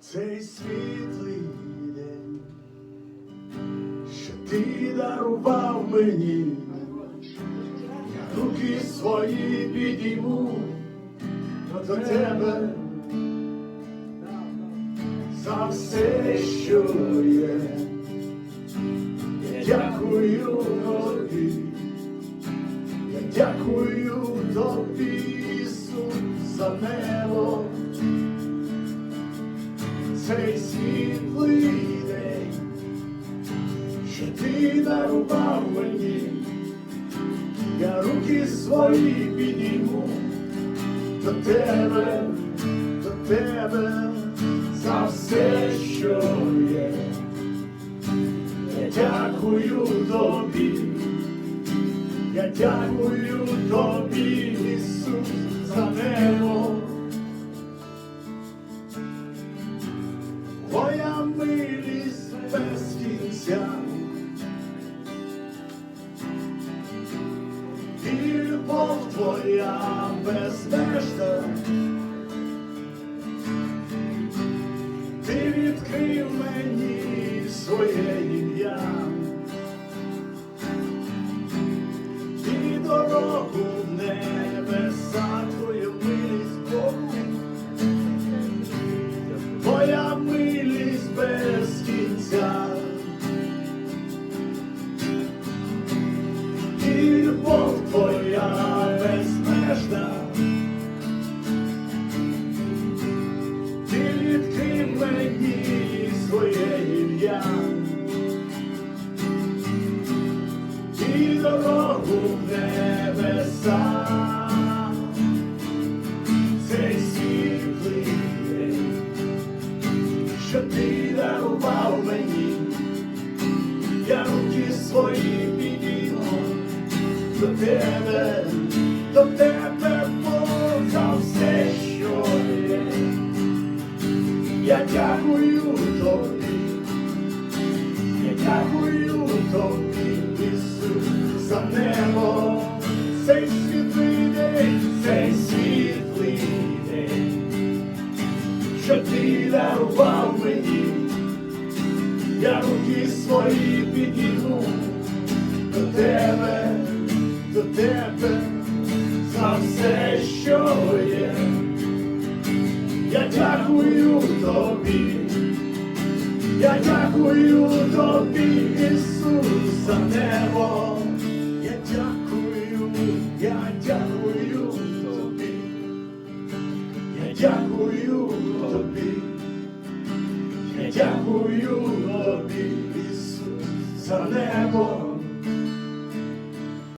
цей світлий день, що ти дарував мені, я руки свої підійму до тебе. За все, що є. Дякую тобі, я дякую тобі, Ісус, за небо цей світлий день, що ти дарував мені, я руки свої підійму до тебе, до тебе за все, що є. Я дякую тобі, я дякую тобі, Ісус, за небо. Твоя милість без кінця. І любов твоя безмежна. Без кінця. Любов твоя безмежна. Ти відкрив мені своє ім'я. І дорогу в небеса. Дарував мені, я руки свої підійму до тебе, до тебе Бог, все, що є. Я дякую тобі, я дякую тобі, Ісус, за небо, цей світлий день, цей світлий день що ти дарував мені, я руки свої підійму до тебе, до тебе за все, що є. Я дякую тобі, я дякую тобі, Ісус, за небо. Я дякую, я дякую тобі. Я дякую тобі, я дякую тобі, Ісус, за небо,